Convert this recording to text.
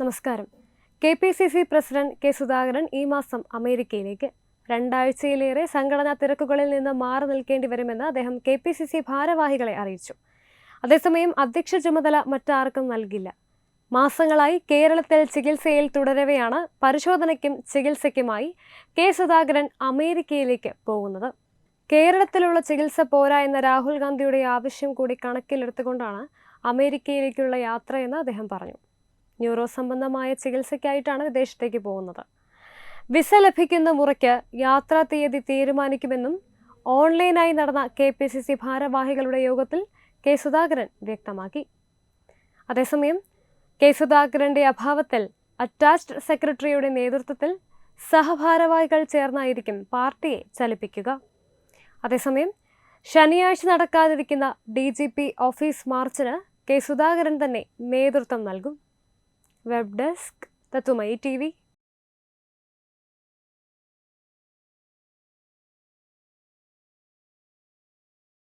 നമസ്കാരം. K P C C president K Sudhakaran ഈ മാസം അമേരിക്കയിലേക്ക് രണ്ടാഴ്ചയിലേറെ സംഘടനാ തിരക്കുകളിൽ നിന്ന് മാറി നിൽക്കേണ്ടി വരുമെന്ന് അദ്ദേഹം കെ പി സി സി ഭാരവാഹികളെ അറിയിച്ചു. അതേസമയം അധ്യക്ഷ ചുമതല മറ്റാർക്കും നൽകില്ല. മാസങ്ങളായി കേരളത്തിൽ ചികിത്സയിൽ തുടരവെയാണ് പരിശോധനയ്ക്കും ചികിത്സയ്ക്കുമായി കെ സുധാകരൻ അമേരിക്കയിലേക്ക് പോകുന്നത്. കേരളത്തിലുള്ള ചികിത്സ പോരാ എന്ന രാഹുൽ ഗാന്ധിയുടെ ആവശ്യം കൂടി കണക്കിലെടുത്തുകൊണ്ടാണ് അമേരിക്കയിലേക്കുള്ള യാത്രയെന്ന് അദ്ദേഹം പറഞ്ഞു. ന്യൂറോ സംബന്ധമായ ചികിത്സയ്ക്കായിട്ടാണ് വിദേശത്തേക്ക് പോകുന്നത്. വിസ ലഭിക്കുന്ന മുറയ്ക്ക് യാത്രാ തീയതി തീരുമാനിക്കുമെന്നും ഓൺലൈനായി നടന്ന കെ പി സി സി ഭാരവാഹികളുടെ യോഗത്തിൽ കെ സുധാകരൻ വ്യക്തമാക്കി. അതേസമയം കെ സുധാകരന്റെ അഭാവത്തിൽ അറ്റാച്ച്ഡ് സെക്രട്ടറിയുടെ നേതൃത്വത്തിൽ സഹഭാരവാഹികൾ ചേർന്നായിരിക്കും പാർട്ടിയെ ചലിപ്പിക്കുക. അതേസമയം ശനിയാഴ്ച നടക്കാതിരിക്കുന്ന ഡി ജി പി ഓഫീസ് മാർച്ചിന് കെ സുധാകരൻ തന്നെ നേതൃത്വം നൽകും. Web desk Tathwamayi TV.